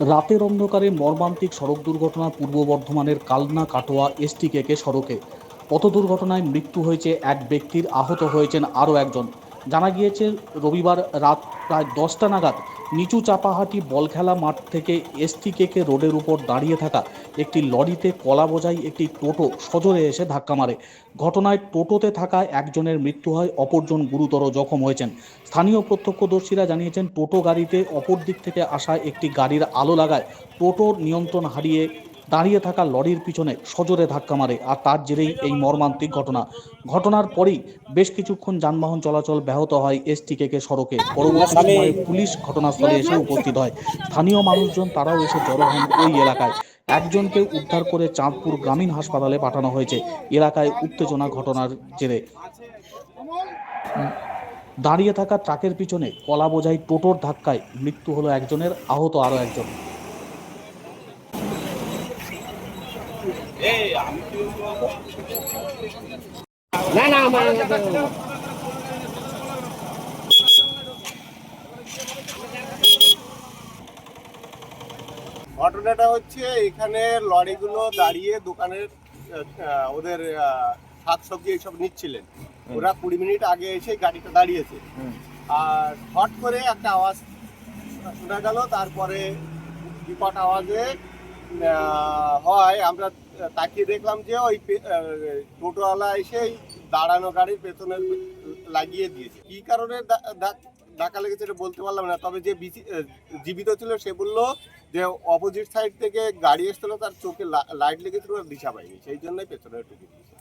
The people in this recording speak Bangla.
রাতের অন্ধকারে মর্মান্তিক সড়ক দুর্ঘটনা পূর্ব বর্ধমানের কালনা কাটোয়া এসটিকেকে সড়কে। পথ দুর্ঘটনায় মৃত্যু হয়েছে এক ব্যক্তির, আহত হয়েছেন আরও একজন। জানা গিয়েছে, রবিবার রাত প্রায় দশটা নাগাদ নিচু চাপাহাটি বল খেলা মাঠ থেকে এসটিকেকে রোডের উপর দাঁড়িয়ে থাকা একটি লরিতে কলা বোঝাই একটি টোটো সজোরে এসে ধাক্কা মারে। ঘটনায় টোটোতে থাকা একজনের মৃত্যু হয়, অপরজন গুরুতর জখম হয়েছেন। স্থানীয় প্রত্যক্ষদর্শীরা জানিয়েছেন, টোটো গাড়িতে অপর দিক থেকে আসা একটি গাড়ির আলো লাগায় টোটোর নিয়ন্ত্রণ হারিয়ে দাঁড়িয়ে থাকা লরির পিছনে সজোরে ধাক্কা মারে আর তার জেরেই এই মর্মান্তিক ঘটনা। ঘটনার পরেই বেশ কিছুক্ষণ যানবাহন চলাচল ব্যাহত হয় এসটিকে সড়কে। পরবর্তী সময়ে পুলিশ ঘটনাস্থলে এসে উপস্থিত হয়। স্থানীয় মানুষজন তারাও এসে জড়ো হন ওই এলাকায়। একজনকে উদ্ধার করে চাঁদপুর গ্রামীণ হাসপাতালে পাঠানো হয়েছে। এলাকায় উত্তেজনা ঘটনার জেরে। দাঁড়িয়ে থাকা ট্রাকের পিছনে কলা বোঝাই টোটোর ধাক্কায় মৃত্যু হলো একজনের আহত আরও একজন। না না আমার ঘটনাটা হচ্ছে এখানে লরিগুলো দাঁড়িয়ে দোকানের ওদের শাকসবজি এইসব নিচ্ছিলেন। ওরা কুড়ি মিনিট আগে এসে গাড়িটা দাঁড়িয়েছে। আর হট করে একটা আওয়াজ শোনা গেল তারপরে বিকট আওয়াজে হয়, আমরা তাকিয়ে দেখলাম যে ওই টোটোওয়ালা এসেই দাঁড়ানো গাড়ির পেছনে লাগিয়ে দিয়েছে। কি কারণে ধাক্কা লেগেছে এটা বলতে পারলাম না, তবে যে জীবিত ছিল সে বলল যে অপোজিট সাইড থেকে গাড়ি এসেছিল, তার চোখে লাইট লেগেছিল আর দিশা পাইনি সেই জন্যই পেছনে ঢুকে দিয়েছে।